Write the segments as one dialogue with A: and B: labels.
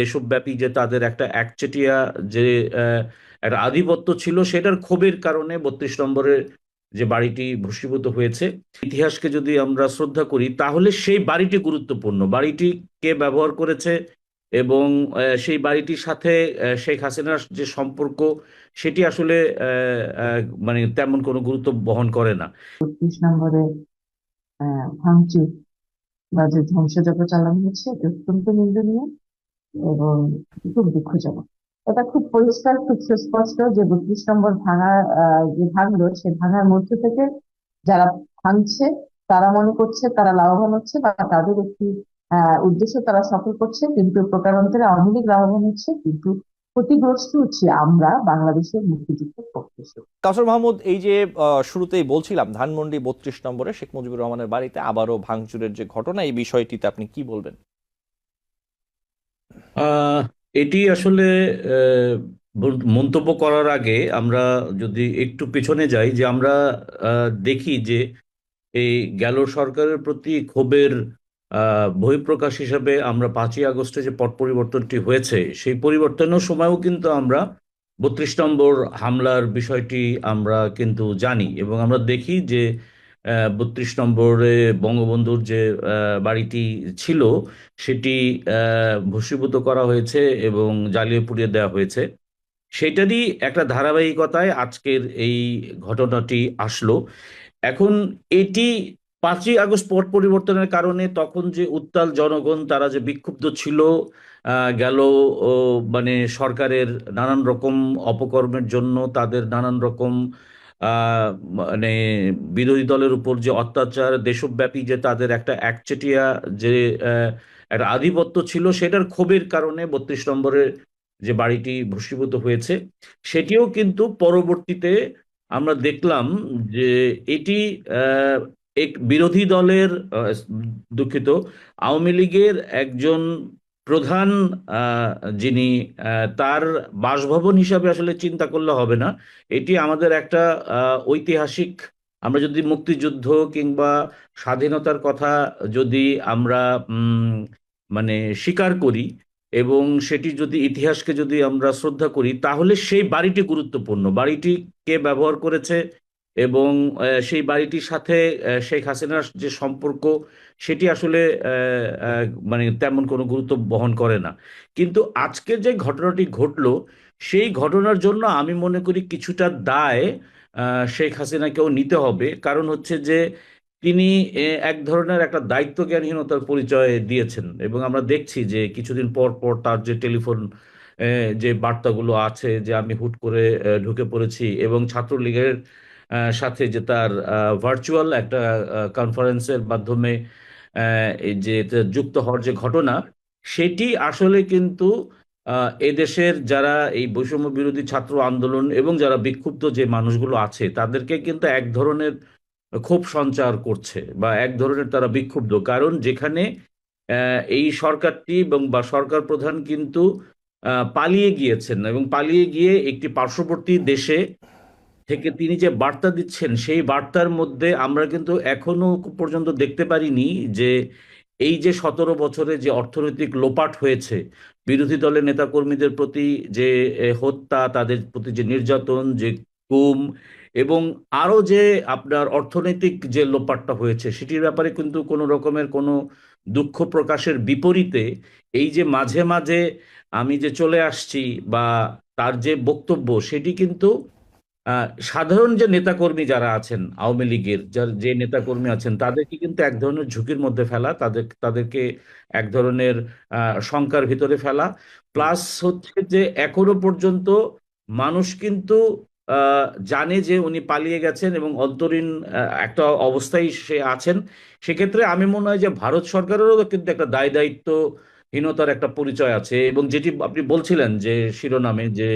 A: দেশব্যাপী যে তাদের একটা একচেটিয়া যে একটা আধিপত্য ছিল, সেটার ক্ষোভের কারণে বত্রিশ নম্বরের যে বাড়িটি ভূষীভূত হয়েছে। ইতিহাসকে যদি আমরা শ্রদ্ধা করি, তাহলে সেই বাড়িটি গুরুত্বপূর্ণ। বাড়িটি কে ব্যবহার করেছে এবং সেই বাড়িটির সাথে শেখ হাসিনার যে সম্পর্ক, সেটি আসলে মানে তেমন কোনো গুরুত্ব বহন করে না।
B: বত্রিশ নম্বরে ভাঙচুর বা যে ধ্বংসযজ্ঞ চালানো হচ্ছে অত্যন্ত নিন্দনীয়। এবং খুব দুঃখজনক। এটা খুব পরিষ্কার, খুব সুস্পষ্ট যে বত্রিশ নম্বর ভাঙা যে ভাঙলো, সে ভাঙার মধ্য থেকে যারা ভাঙছে, তারা মনে করছে, তারা লাভবান হচ্ছে বা তাদের একটি উদ্দেশ্য তারা সফল করছে। কিন্তু প্রকারান্তরে আওয়ামী লীগ লাভবান হচ্ছে, কিন্তু ক্ষতিগ্রস্ত হচ্ছে আমরা, বাংলাদেশের মুক্তিযুদ্ধের পক্ষে
C: কাসর মাহমুদ, এই যে শুরুতেই বলছিলাম, ধানমন্ডি বত্রিশ নম্বরে শেখ মুজিবুর রহমানের বাড়িতে আবারও ভাঙচুরের যে ঘটনা, এই বিষয়টিতে আপনি কি বলবেন?
A: এটি আসলে মন্তব্য করার আগে আমরা যদি একটু পেছনে যাই যে আমরা দেখি যে এই গেল সরকারের প্রতি ক্ষোভের বহিঃপ্রকাশ হিসাবে আমরা পাঁচই আগস্টে যে পট পরিবর্তনটি হয়েছে, সেই পরিবর্তনের সময়ও কিন্তু আমরা বত্রিশ নম্বর হামলার বিষয়টি আমরা কিন্তু জানি এবং আমরা দেখি যে বত্রিশ নম্বরে বঙ্গবন্ধুর যে বাড়িটি ছিল, সেটি ভস্মীভূত করা হয়েছে এবং জ্বালিয়ে পুড়িয়ে দেওয়া হয়েছে। সেটারই একটা ধারাবাহিকতায় আজকের এই ঘটনাটি আসলো। এখন এটি পাঁচই আগস্ট পট পরিবর্তনের কারণে তখন যে উত্তাল জনগণ, তারা যে বিক্ষুব্ধ ছিল গেল মানে সরকারের নানান রকম অপকর্মের জন্য, তাদের নানান রকম মানে বিরোধী দলের উপর যে অত্যাচার, দেশব্যাপী যে তাদের একটা একচেটিয়া যে একটা আধিপত্য ছিল, সেটার ক্ষোভের কারণে বত্রিশ নম্বরের যে বাড়িটি ভস্মীভূত হয়েছে, সেটিও কিন্তু পরবর্তীতে আমরা দেখলাম যে এটি এক বিরোধী দলের দুঃখিত, আওয়ামী লীগের একজন প্রধান যিনি তার বাসভবন হিসাবে আসলে চিন্তা করলে হবে না। এটি আমাদের একটা ঐতিহাসিক, আমরা যদি মুক্তিযুদ্ধ কিংবা স্বাধীনতার কথা যদি আমরা মানে স্বীকার করি এবং সেটি যদি ইতিহাসকে যদি আমরা শ্রদ্ধা করি, তাহলে সেই বাড়িটি গুরুত্বপূর্ণ। বাড়িটি কে ব্যবহার করেছে? এবং সেই বাড়িটির সাথে শেখ হাসিনার যে সম্পর্ক, সেটি আসলে মানে তেমন কোনো গুরুত্ব বহন করে না। কিন্তু আজকের যে ঘটনাটি ঘটলো, সেই ঘটনার জন্য আমি মনে করি কিছুটা দায় শেখ হাসিনাকেও নিতে হবে। কারণ হচ্ছে যে, তিনি এক ধরনের একটা দায়িত্বজ্ঞানহীনতার পরিচয় দিয়েছেন। এবং আমরা দেখছি যে, কিছুদিন পর পর তার যে টেলিফোন যে বার্তাগুলো আছে যে, আমি হুট করে ঢুকে পড়েছি এবং ছাত্রলীগের সাথে যে তার ভার্চুয়াল একটা কনফারেন্সের মাধ্যমে যে যুক্ত হওয়ার যে ঘটনা, সেটি আসলে কিন্তু এদেশের যারা এই বৈষম্য বিরোধী ছাত্র আন্দোলন এবং যারা বিক্ষুব্ধ যে মানুষগুলো আছে, তাদেরকে কিন্তু এক ধরনের ক্ষোভ সঞ্চার করছে বা এক ধরনের তারা বিক্ষুব্ধ। কারণ যেখানে এই সরকারটি এবং বা সরকার প্রধান কিন্তু পালিয়ে গিয়েছেন এবং পালিয়ে গিয়ে একটি পার্শ্ববর্তী দেশে থেকে তিনি যে বার্তা দিচ্ছেন, সেই বার্তার মধ্যে আমরা কিন্তু এখনও পর্যন্ত দেখতে পারিনি যে এই যে সতেরো বছরে যে অর্থনৈতিক লোপাট হয়েছে, বিরোধী দলের নেতাকর্মীদের প্রতি যে হত্যা, তাদের প্রতি যে নির্যাতন, যে গুম এবং আরও যে আপনার অর্থনৈতিক যে লোপাটটা হয়েছে, সেটির ব্যাপারে কিন্তু কোনো রকমের কোনো দুঃখ প্রকাশের বিপরীতে এই যে মাঝে মাঝে আমি যে চলে আসছি বা তার যে বক্তব্য, সেটি কিন্তু সাধারণ যে নেতাকর্মী যারা আছেন, আওয়ামী লীগের যার যে নেতাকর্মী আছেন, তাদেরকে কিন্তু এক ধরনের ঝুঁকির মধ্যে ফেলা, তাদের, তাদেরকে এক ধরনের শঙ্কার ভিতরে ফেলা। প্লাস হচ্ছে যে এখনও পর্যন্ত মানুষ কিন্তু জানে যে উনি পালিয়ে গেছেন এবং অন্তরীণ একটা অবস্থায় সে আছেন। সেক্ষেত্রে আমি মনে হয় যে ভারত সরকারেরও কিন্তু একটা দায় দায়িত্বহীনতার একটা পরিচয় আছে এবং যেটি আপনি বলছিলেন যে শিরোনামে যে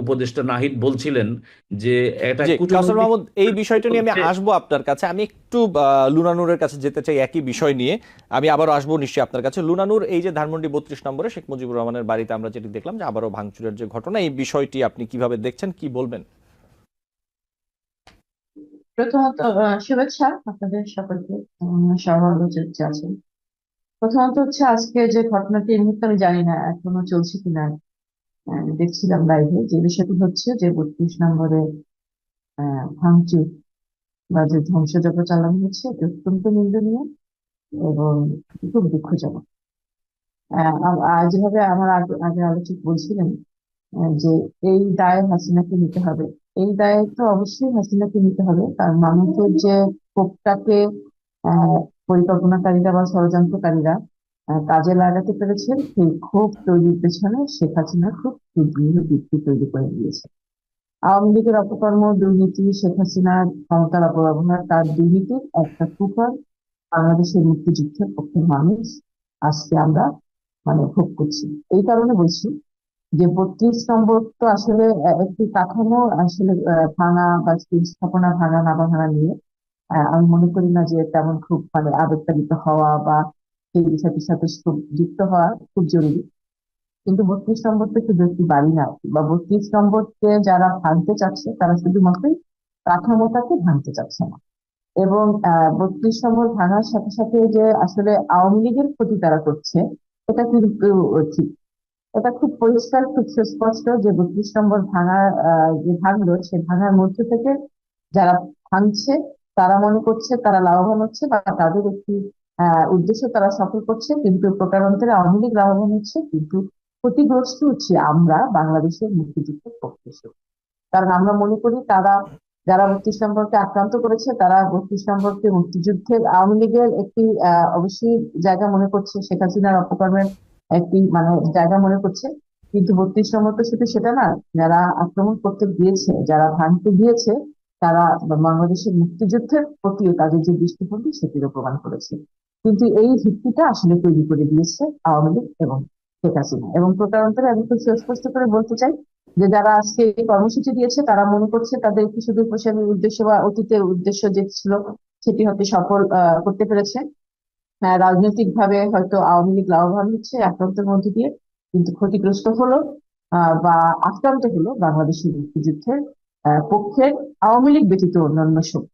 A: উপদেষ্টা নাহিদ বলছিলেন যে এটা
C: কাসর মাহমুদ এই বিষয়টা নিয়ে আমি আসব আপনার কাছে। আমি একটু আহ, লুনানুরের কাছে যেতে চাই একই বিষয় নিয়ে। আমি আবারও আসব নিশ্চয়ই আপনার কাছে। লুনানুর এই যে ধানমন্ডি বত্রিশ নম্বরে শেখ মুজিবুর রহমানের বাড়িতে আমরা যেটি দেখলাম যে আবারও ভাঙচুরের যে ঘটনা এই বিষয়টি আপনি কীভাবে দেখছেন কি বলবেন?
B: প্রথমত শুভেচ্ছা আপনাদের সকলকে আছেন প্রথমত হচ্ছে আজকে যে ঘটনাটি এই মুহূর্তে আমি জানি না এখনও চলছে কিনা। দেখছিলাম লাইভে যে বিষয়টি হচ্ছে যে বত্রিশ নম্বরে ভাঙচুর বা যে ধ্বংসযজ্ঞ চালানো হচ্ছে, এটি অত্যন্ত নিন্দনীয় এবং খুব দুঃখজনক। যেভাবে আমার আগে আলোচক বলছিলেন যে এই দায় হাসিনাকে নিতে হবে। এই দায় তো অবশ্যই হাসিনাকে নিতে হবে। কারণ মানুষের যে কোপটাকে পরিকল্পনাকারীরা বা ষড়যন্ত্রকারীরা কাজে লাগাতে পেরেছেন। সেই ক্ষোভ তৈরির পেছনে শেখ হাসিনা খুব সুদৃঢ় ভিত্তি তৈরি করে দিয়েছে আওয়ামী লীগের অপকর্ম, দুর্নীতি, শেখ হাসিনার ক্ষমতার অপব্যবহার তার দুর্নীতির একটা কুফল বাংলাদেশের মুক্তিযুদ্ধের পক্ষে মানুষ আজকে আমরা মানে ভোগ করছি। এই কারণে বলছি যে বত্রিশ নম্বর তো আসলে একটি কাঠামো, আসলে ভাঙা বা স্থাপনা ভাঙা, না ভাঙা নিয়ে আমি মনে করি না যে তেমন খুব মানে আবেগতাড়িত হওয়া বা সেই বিষয়টির সাথে যুক্ত হওয়া খুব জরুরি। কিন্তু বত্রিশ নম্বর তো শুধু বাড়ি না বা বত্রিশ নম্বরকে যারা ভাঙতে চাচ্ছে, তারা শুধুমাত্র কাঠামোটাকে ভাঙতে চাচ্ছে না। এবং বত্রিশ নম্বর ভাঙার সাথে সাথে যে আসলে আওয়ামী লীগের ক্ষতি তারা করছে, এটা কিন্তু ঠিক। এটা খুব পরিষ্কার, খুব সুস্পষ্ট যে বত্রিশ নম্বর ভাঙা যে ভাঙলো, সে ভাঙার মধ্য থেকে যারা ভাঙছে, তারা মনে করছে, তারা লাভবান হচ্ছে, বা তাদের একটি উদ্দেশ্য তারা সফল করছে। কিন্তু প্রকারান্তরে আওয়ামী লীগ লাভবান হচ্ছে, কিন্তু ক্ষতিগ্রস্ত হচ্ছে আমরা, বাংলাদেশের মুক্তিযুদ্ধের পক্ষে কারণ আমরা মনে করি তারা, যারা বত্রিশ সম্পর্কে আক্রান্ত করেছে, তারা বত্রিশ সম্পর্কে মুক্তিযুদ্ধের আওয়ামী লীগের একটি অবশ্যই জায়গা মনে করছে, শেখ হাসিনার অপকর্মের একটি মানে জায়গা মনে করছে। কিন্তু বত্রিশ নম্বর তো শুধু সেটা না, যারা আক্রমণ করতে গিয়েছে, যারা ভাঙতে গিয়েছে, তারা বাংলাদেশের মুক্তিযুদ্ধের প্রতিও তাদের যে দৃষ্টিভঙ্গি, সেটিরও প্রমাণ করেছে। কিন্তু এই ভিত্তিটা আসলে তৈরি করে দিয়েছে আওয়ামী লীগ এবং শেখ হাসিনা। এবং প্রকারান্তরে আমি খুব সুস্পষ্ট করে বলতে চাই যে যারা আজকে এই কর্মসূচি দিয়েছে, তারা মনে করছে তাদের শুধু প্রসারী উদ্দেশ্য বা অতীতের উদ্দেশ্য যে ছিল, সেটি হয়তো সফল করতে পেরেছে। হ্যাঁ রাজনৈতিক ভাবে হয়তো আওয়ামী লীগ লাভবান হচ্ছে আক্রান্তের মধ্যে দিয়ে, কিন্তু ক্ষতিগ্রস্ত হলো বা আক্রান্ত হলো বাংলাদেশের মুক্তিযুদ্ধের পক্ষের আওয়ামী লীগ ব্যতীত অন্যান্য শক্তি।